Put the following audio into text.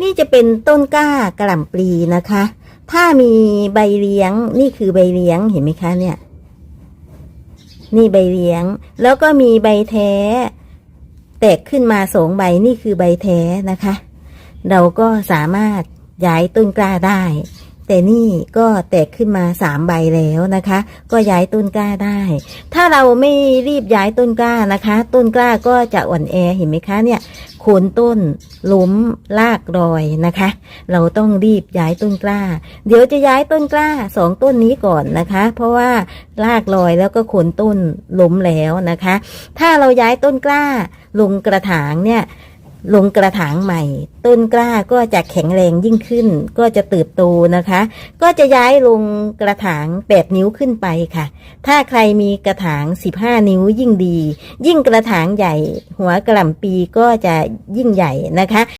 นี่จะเป็นต้นกล้ากระหล่ำปลีนะคะ ถ้ามีใบเลี้ยงนี่คือใบเลี้ยงเห็นไหมคะเนี่ย นี่ใบเลี้ยง แล้วก็มีใบแท้ แตกขึ้นมาสองใบนี่คือใบแท้นะคะ เราก็สามารถย้ายต้นกล้าได้ แต่นี่ก็แตกขึ้นมาสามใบแล้วนะคะ ก็ย้ายต้นกล้าได้ ถ้าเราไม่รีบย้ายต้นกล้านะคะ ต้นกล้าก็จะอ่อนแอเห็นไหมคะเนี่ยโคนต้นล้มลากรอยนะคะ เราต้องรีบย้ายต้นกล้า เดี๋ยวจะย้ายต้นกล้าสองต้นนี้ก่อนนะคะ เพราะว่าลากรอยแล้วก็โคนต้นล้มแล้วนะคะ ถ้าเราย้ายต้นกล้าลงกระถางเนี่ย ลงกระถางใหม่ ต้นกล้าก็จะแข็งแรงยิ่งขึ้น ก็จะเติบโตนะคะ ก็จะย้ายลงกระถาง 8 นิ้วขึ้นไปค่ะ ถ้าใครมีกระถาง 15 นิ้วยิ่งดี ยิ่งกระถางใหญ่ หัวกระหล่ำปีก็จะยิ่งใหญ่นะคะ